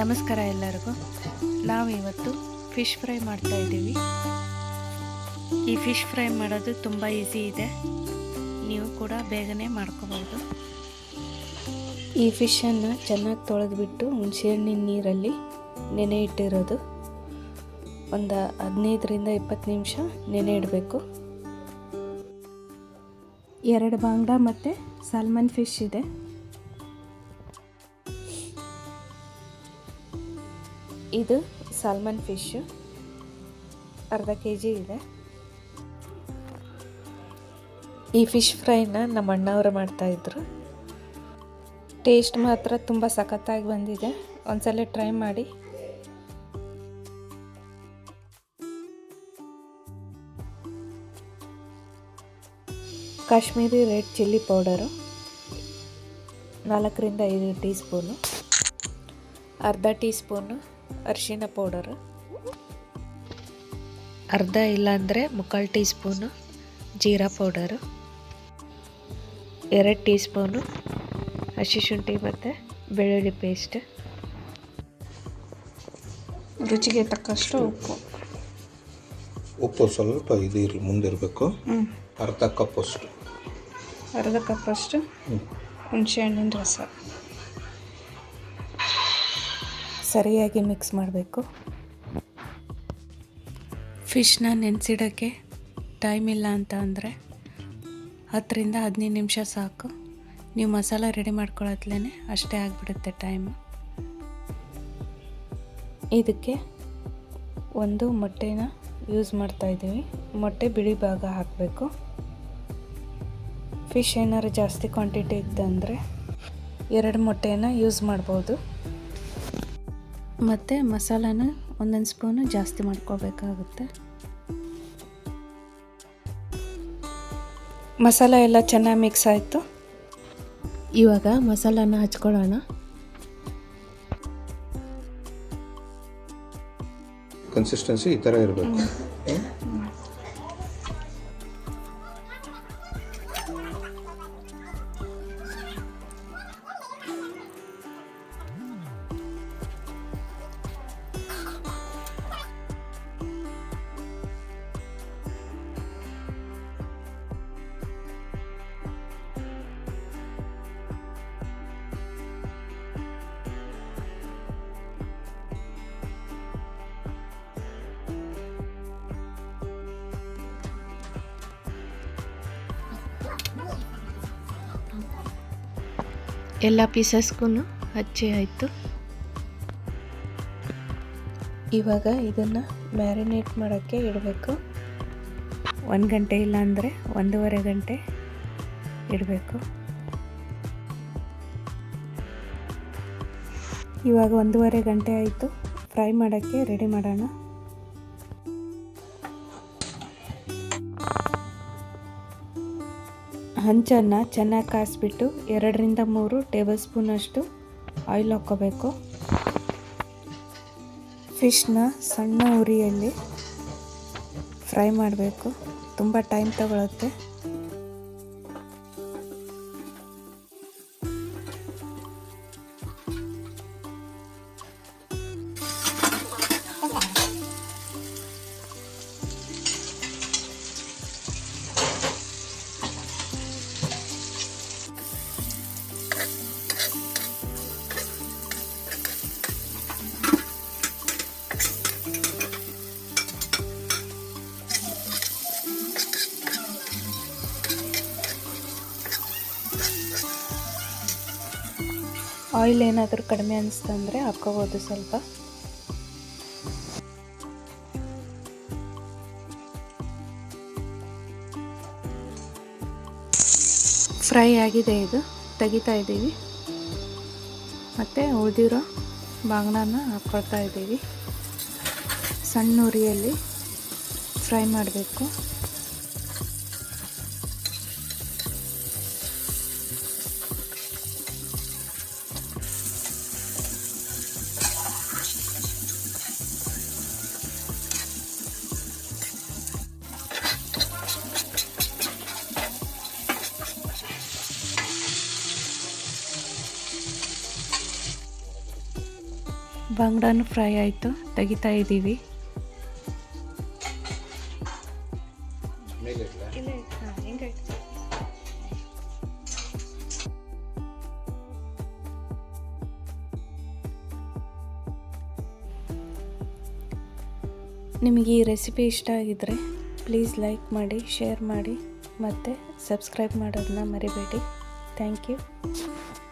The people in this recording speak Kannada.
ನಮಸ್ಕಾರ ಎಲ್ಲರಿಗೂ. ನಾವು ಇವತ್ತು ಫಿಶ್ ಫ್ರೈ ಮಾಡ್ತಾ ಇದ್ದೀವಿ. ಈ ಫಿಶ್ ಫ್ರೈ ಮಾಡೋದು ತುಂಬ ಈಸಿ ಇದೆ. ನೀವು ಕೂಡ ಬೇಗನೆ ಮಾಡ್ಕೋಬೋದು ಈ ಫಿಶನ್ನು ಚೆನ್ನಾಗಿ ತೊಳೆದ್ಬಿಟ್ಟು ಹುಣಸೆಹಣ್ಣಿನ ನೀರಲ್ಲಿ ನೆನೆ ಇಟ್ಟಿರೋದು. ಒಂದು ಹದಿನೈದರಿಂದ ಇಪ್ಪತ್ತು ನಿಮಿಷ ನೆನೆ ಇಡಬೇಕು. ಎರಡು ಬಾಂಗ್ಡಾ ಮತ್ತು ಸಾಲ್ಮನ್ ಫಿಶ್ ಇದೆ. ಇದು ಸಾಲ್ಮನ್ ಫಿಶ್. ಅರ್ಧ ಕೆ ಜಿ ಇದೆ. ಈ ಫಿಶ್ ಫ್ರೈನ ನಮ್ಮ ಅಣ್ಣವರು ಮಾಡ್ತಾಯಿದ್ರು ಟೇಸ್ಟ್ ಮಾತ್ರ ತುಂಬ ಸಖತ್ತಾಗಿ ಬಂದಿದೆ. ಒಂದ್ಸಲ ಟ್ರೈ ಮಾಡಿ. ಕಾಶ್ಮೀರಿ ರೆಡ್ ಚಿಲ್ಲಿ ಪೌಡರು ನಾಲ್ಕರಿಂದ ಐದು ಟೀ ಸ್ಪೂನು ಅರ್ಧ ಟೀ ಸ್ಪೂನು ಅರಿಶಿನ ಪೌಡರು ಅರ್ಧ ಇಲ್ಲಾಂದರೆ ಮುಕ್ಕಾಲು ಟೀ ಸ್ಪೂನು ಜೀರಾ ಪೌಡರು ಎರಡು ಟೀ ಸ್ಪೂನು ಹಸಿ ಶುಂಠಿ ಮತ್ತು ಬೆಳ್ಳುಳ್ಳಿ ಪೇಸ್ಟ್ ರುಚಿಗೆ ತಕ್ಕಷ್ಟು ಉಪ್ಪು. ಉಪ್ಪು ಸ್ವಲ್ಪ ಇದು ಇರಲಿ ಮುಂದಿರಬೇಕು ಹ್ಞೂ ಅರ್ಧ ಕಪ್ಪಷ್ಟು ಅರ್ಧ ಕಪ್ಪಷ್ಟು ಹುಣಸೆಹಣ್ಣಿನ ರಸ. ಸರಿಯಾಗಿ ಮಿಕ್ಸ್ ಮಾಡಬೇಕು. ಫಿಶ್ನ ನೆನೆಸಿಡೋಕ್ಕೆ ಟೈಮ್ ಇಲ್ಲ ಅಂತ ಅಂದರೆ ಹತ್ತರಿಂದ ಹದಿನೈದು ನಿಮಿಷ ಸಾಕು. ನೀವು ಮಸಾಲ ರೆಡಿ ಮಾಡ್ಕೊಳ್ಳೋದ್ಲೇ ಅಷ್ಟೇ ಆಗಿಬಿಡುತ್ತೆ ಟೈಮು. ಇದಕ್ಕೆ ಒಂದು ಮೊಟ್ಟೆನ ಯೂಸ್ ಮಾಡ್ತಾಯಿದ್ದೀವಿ ಮೊಟ್ಟೆ ಬಿಳಿ ಭಾಗ ಹಾಕಬೇಕು. ಫಿಶ್ ಏನಾದ್ರು ಜಾಸ್ತಿ ಕ್ವಾಂಟಿಟಿ ಇತ್ತಂದರೆ ಎರಡು ಮೊಟ್ಟೆನ ಯೂಸ್ ಮಾಡ್ಬೋದು. ಮತ್ತು ಮಸಾಲಾನ ಒಂದೊಂದು ಸ್ಪೂನು ಜಾಸ್ತಿ ಮಾಡ್ಕೋಬೇಕಾಗುತ್ತೆ. ಮಸಾಲ ಎಲ್ಲ ಚೆನ್ನಾಗಿ ಮಿಕ್ಸ್ ಆಯಿತು. ಇವಾಗ ಮಸಾಲಾನ ಹಚ್ಕೊಳ್ಳೋಣ. ಕನ್ಸಿಸ್ಟೆನ್ಸಿ ಈ ಥರ ಇರಬೇಕು. ಎಲ್ಲ ಪೀಸಸ್ಗೂ ಹಚ್ಚಿ ಆಯಿತು ಇವಾಗ ಇದನ್ನು ಮ್ಯಾರಿನೇಟ್ ಮಾಡೋಕ್ಕೆ ಇಡಬೇಕು ಒಂದು ಗಂಟೆ ಇಲ್ಲಾಂದರೆ ಒಂದೂವರೆ ಗಂಟೆ ಇಡಬೇಕು ಇವಾಗ ಒಂದೂವರೆ ಗಂಟೆ ಆಯಿತು ಫ್ರೈ ಮಾಡೋಕ್ಕೆ ರೆಡಿ ಮಾಡೋಣ ಹಂಚನ್ನು ಚೆನ್ನಾಗಿ ಕಾಯಿಸ್ಬಿಟ್ಟು ಎರಡರಿಂದ ಮೂರು ಟೇಬಲ್ ಸ್ಪೂನಷ್ಟು ಆಯಿಲ್ ಹಾಕ್ಕೋಬೇಕು. ಫಿಶ್ನ ಸಣ್ಣ ಉರಿಯಲ್ಲಿ ಫ್ರೈ ಮಾಡಬೇಕು. ತುಂಬ ಟೈಮ್ ತಗೊಳುತ್ತೆ. ಆಯಿಲ್ ಏನಾದರೂ ಕಡಿಮೆ ಅನಿಸ್ತಂದರೆ ಹಾಕ್ಕೋಬೋದು ಸ್ವಲ್ಪ. ಫ್ರೈ ಆಗಿದೆ ಇದು, ತೆಗಿತಾ ಇದ್ದೀವಿ. ಮತ್ತು ಉಳಿದಿರೋ ಬಾಂಗ್ಡಾನ ಹಾಕ್ಕೊಳ್ತಾ ಇದ್ದೀವಿ. ಸಣ್ಣ ಉರಿಯಲ್ಲಿ ಫ್ರೈ ಮಾಡಬೇಕು. ಬಂಗ್ಡಾನು ಫ್ರೈ ಆಯಿತು. ತೆಗಿತಾ ಇದ್ದೀವಿ. ನಿಮಗೆ ಈ ರೆಸಿಪಿ ಇಷ್ಟ ಆಗಿದ್ದರೆ ಪ್ಲೀಸ್ ಲೈಕ್ ಮಾಡಿ, ಶೇರ್ ಮಾಡಿ, ಮತ್ತು ಸಬ್ಸ್ಕ್ರೈಬ್ ಮಾಡೋದನ್ನ ಮರಿಬೇಡಿ. Thank you.